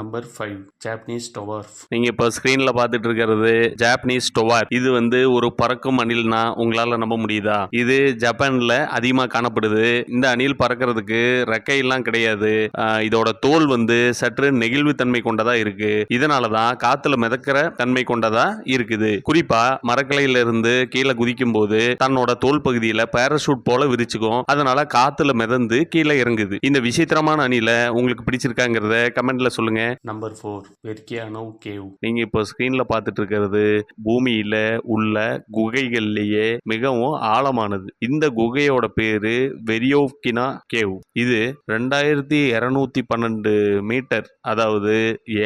Number five Japanese டொவார் நீங்க இப்போ ஸ்கிரீன்ல பார்த்துட்டு இருக்கிறது ஜாப்பனீஸ் டொவார் இது வந்து ஒரு பறக்கும் அணில்னா உங்களால நம்ப முடியுதா? இது ஜப்பான்ல அதிகமா காணப்படுது. இந்த அணில் பறக்கிறதுக்கு ரெக்கையெல்லாம் கிடையாது. இதோட தோல் வந்து சற்று நெகிழ்வுத்தன்மை கொண்டதா இருக்கு. இதனால தான் காத்துல மிதக்கிற தன்மை கொண்டதா இருக்குது. குறிப்பா மரக்கிளையில இருந்து கீழே குதிக்கும் போது தன்னோட தோல் பகுதியில பேராஷூட் போல விரிச்சுக்கும். அதனால காத்துல மிதந்து கீழே இறங்குது. இந்த விசித்திரமான அணில உங்களுக்கு பிடிச்சிருக்காங்கிறத கமெண்ட்ல சொல்லுங்க. Number four Veryovkina cave. நீங்க இப்போ ஸ்கிரீன்ல பார்த்துட்டு இருக்கிறது பூமியில உள்ள குகைகள்லயே மிகவும் ஆழமானது. இந்த குகையோட பேரு வெரியோக்கினா கேவ். இது ரெண்டாயிரத்தி இருநூத்தி பன்னெண்டு மீட்டர் அதாவது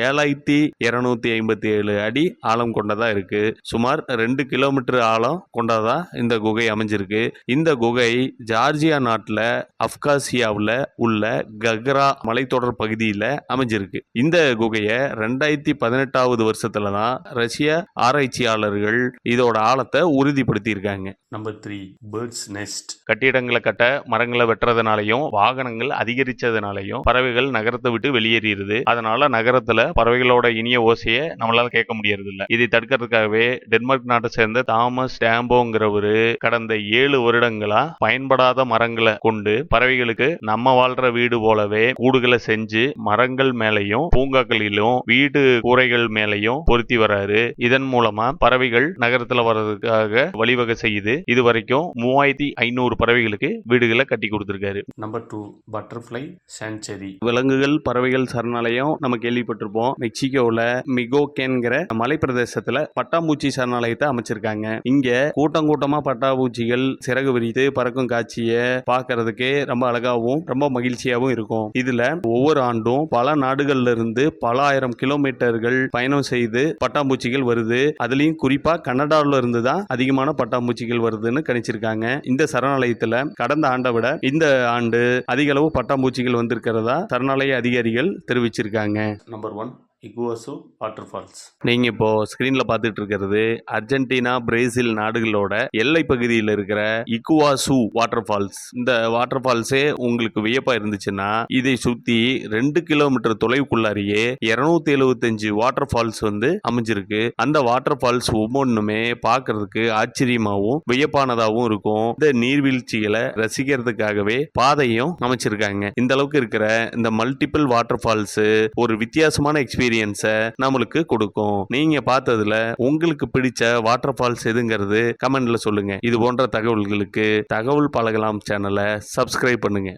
ஏழாயிரத்தி இருநூத்தி ஐம்பத்தி ஏழு அடி ஆழம் கொண்டதா இருக்கு. சுமார் ரெண்டு கிலோமீட்டர் ஆழம் கொண்டதா இந்த குகை அமைஞ்சிருக்கு. இந்த குகை ஜார்ஜியா நாட்டில் அப்காசியாவில் உள்ள கக்ரா மலைத்தொடர் பகுதியில் அமைஞ்சிருக்கு. இந்த குகையை ரெண்டாயிரத்தி பதினெட்டாவது வருஷத்துல தான் ரஷ்ய ஆராய்ச்சியாளர்கள் இதோட ஆழத்தை உறுதிப்படுத்தியிருக்காங்க. நம்பர் த்ரீ பேர்ட்ஸ் நெஸ்ட் கட்டிடங்களை கட்ட மரங்களை வெட்டுறதுனாலையும் வாகனங்கள் அதிகரிச்சதுனாலையும் பறவைகள் நகரத்தை விட்டு வெளியேறிடுது. அதனால நகரத்துல பறவைகளோட இனிய ஓசையை நம்மளால கேட்க முடியறது இல்ல இதை தடுக்கிறதுக்காகவே டென்மார்க் நாட்டை சேர்ந்த தாமஸ் டேம்போங்கிறவரு கடந்த ஏழு வருடங்களா பயன்படாத மரங்களை கொண்டு பறவைகளுக்கு நம்ம வாழ்ற வீடு போலவே கூடுகளை செஞ்சு மரங்கள் மேலையும் பூங்காக்களிலும் வீடு கூரைகள் மேலையும் பொருத்தி வராரு. இதன் மூலமா பறவைகள் நகரத்துல வர்றதுக்காக வழிவகை செய்யுது. இது வரைக்கும் மூவாயிரத்தி ஐநூறு பறவைகளுக்கு வீடுகளை கட்டி கொடுத்துருக்காரு. நம்பர் டூ பட்டர்ஃப்ளை சான்ச்சரி விலங்குகள் பறவைகள் சரணாலயம் நம்ம கேள்விப்பட்டிருப்போம். மெக்சிகோவில் மிகோகேன்கிற மலை பிரதேசத்துல பட்டாம்பூச்சி சரணாலயத்தை அமைச்சிருக்காங்க. இங்க கூட்டம் கூட்டமா பட்டாம்பூச்சிகள் சிறகு விரித்து பறக்கும் காட்சியை பார்க்கிறதுக்கே ரொம்ப அழகாவும் ரொம்ப மகிழ்ச்சியாவும் இருக்கும். இதுல ஒவ்வொரு ஆண்டும் பல நாடுகள்ல இருந்து பல ஆயிரம் கிலோமீட்டர்கள் பயணம் செய்து பட்டாம்பூச்சிகள் வருது. அதுலயும் குறிப்பா கனடாவில் இருந்து தான் அதிகமான பட்டாம்பூச்சிகள் வருதுன்னு கணிச்சிருக்காங்க. இந்த சரணாலயத்துல கடந்த ஆண்டை விட இந்த ஆண்டு அதிக அளவு பட்டாம்பூச்சிகள் வந்திருக்கிறதா சரணாலய அதிகாரிகள் தெரிவிச்சிருக்காங்க. Number one Iguazu water falls நீங்க இப்போ ஸ்கிரீன்ல பாத்துட்டு இருக்கிறது அர்ஜென்டினா பிரேசில் நாடுகளோட எல்லை பகுதியில் இருக்கிற இக்குவாசு வாட்டர் ஃபால்ஸ் இந்த வாட்டர் ஃபால்ஸே உங்களுக்கு வியப்பா இருந்துச்சுன்னா இதை சுத்தி ரெண்டு கிலோமீட்டர் தொலைவுக்குள்ளாரியே இருநூத்தி எழுவத்தஞ்சு வாட்டர் ஃபால்ஸ் வந்து அமைஞ்சிருக்கு. அந்த வாட்டர் ஃபால்ஸ் ஒவ்வொன்றுமே பாக்குறதுக்கு ஆச்சரியமாகவும் வியப்பானதாகவும் இருக்கும். இந்த நீர்வீழ்ச்சிகளை ரசிக்கிறதுக்காகவே பாதையும் அமைச்சிருக்காங்க. இந்த அளவுக்கு இருக்கிற இந்த மல்டிபிள் வாட்டர் ஃபால்ஸ் ஒரு வித்தியாசமான எக்ஸ்பீரியன்ஸ் எக்ஸ்பீரியன்ஸை நம்மளுக்கு கொடுக்கும். நீங்க பார்த்ததுல உங்களுக்கு பிடிச்ச வாட்டர் ஃபால்ஸ் எதுங்கிறது கமெண்ட்ல சொல்லுங்க. இது போன்ற தகவல்களுக்கு தகவல் பழகலாம் சேனலை சப்ஸ்கிரைப் பண்ணுங்க.